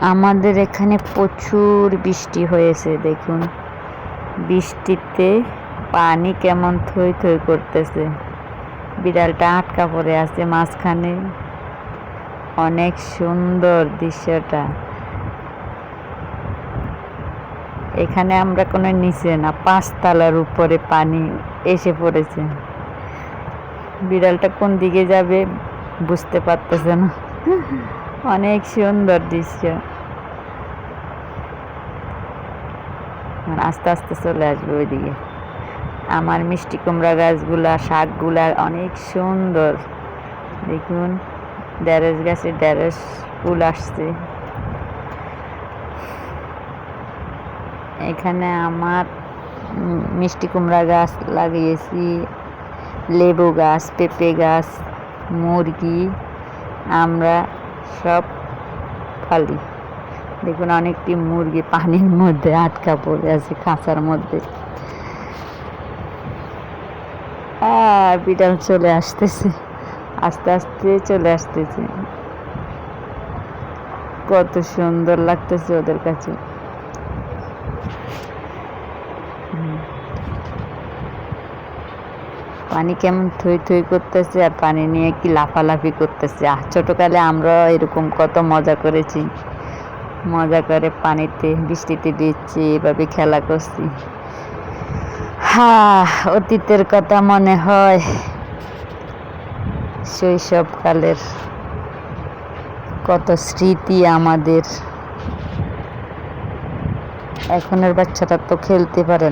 আমাদের এখানে প্রচুর বৃষ্টি হয়েছে, দেখুন। বৃষ্টিতে পানি কেমন থই থই করতেছে। বিড়ালটা আটকা পড়ে আছে মাঝখানে। অনেক সুন্দর দৃশ্যটা। এখানে আমরা কোনো নিচে না, পাঁচতলার উপরে পানি এসে পড়েছে। বিড়ালটা কোন দিকে যাবে বুঝতে পারতেছে না। অনেক সুন্দর দৃশ্য। আস্তে আস্তে চলে আসবে ওইদিকে। আমার মিষ্টি কুমড়া গাছগুলা, শাকগুলা অনেক সুন্দর। দেখুন, ঢেঁড়স গাছে ঢেঁড়স ফুল আসছে। এখানে আমার মিষ্টি কুমড়া গাছ লাগিয়েছি। লেবু গাছ, পেঁপে গাছ, মুরগি, আমরা সব ফালি দেখুন অনেকটি মুরগি পানির মধ্যে আটকা পড়ে আছে, খাঁচার মধ্যে। বিড়াল চলে আসতেছে। আস্তে আস্তে চলে আসতেছে। কত সুন্দর লাগতেছে ওদের কাছে। পানি কেমন থই থই করতেছে আর পানি নিয়ে কি লাফালাফি করতেছে। আর ছোটকালে আমরা এরকম কত মজা করেছি। মজা করে পানিতে, বৃষ্টিতে দিচ্ছি এভাবে খেলা করছি। হ্যাঁ অতীতের কথা মনে হয়। শৈশবকালের কত স্মৃতি আমাদের। এখনের বাচ্চারা তো খেলতে পারে